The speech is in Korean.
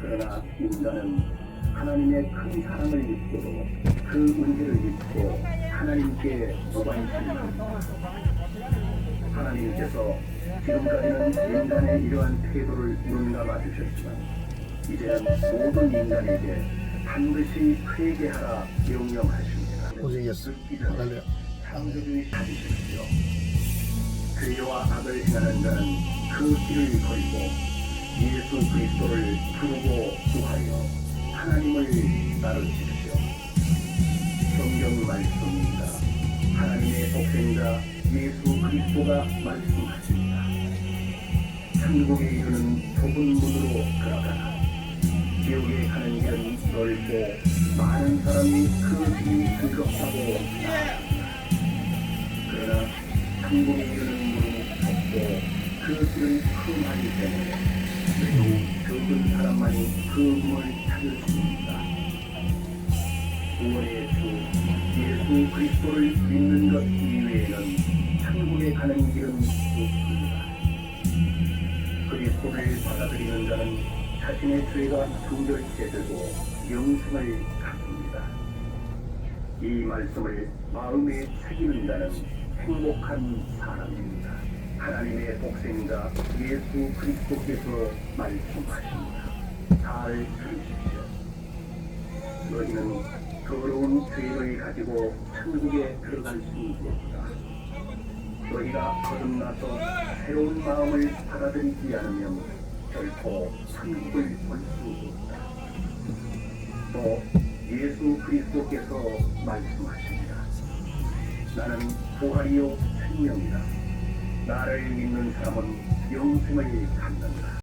그러나 인간은 하나님의 큰 사랑을 믿고도 그 은혜를 믿고 하나님께 무관심합니다. 하나님께서 지금까지는 인간의 이러한 태도를 눈감아 주셨지만 이제는 모든 인간에게 반드시 회개하라 명령하십니다. 고생했어. 할렐루야. 창조주의 찾으십시오. 죄와 악을 행하는 자는 그 길을 버리고 예수 그리스도를 부르고 구하여 하나님을 따르십시오. 성경 말씀입니다. 하나님의 복생자 예수 그리스도가 말씀하십니다. 천국에 이르는 좁은 문으로 들어가라. 지옥에 가는 길은 넓고 많은 사람이 그 길이 즐겁다고 나아갑니다. 그러나 천국에 이르는 그 길은 험하기 때문에 매우 적은 사람만이 그 문을 찾을 수 있습니다. 구원의 주 예수 그리스도를 믿는 것 이외에는 천국에 가는 길은 없습니다. 그리스도를 받아들이는 자는 자신의 죄가 정결케 되고 영생을 갖습니다. 이 말씀을 마음에 새기는 자는 행복한 사람입니다. 하나님의 복생자 예수 그리스도께서 말씀하십니다. 잘 들으십시오. 너희는 더러운 죄를 가지고 천국에 들어갈 수 없다. 너희가 거듭나서 새로운 마음을 받아들이지 않으면 결코 천국을 볼 수 없다. 또 예수 그리스도께서 말씀하십니다. 나는 부활이요 생명이다. 나를 믿는 사람은 영생을 갖는다.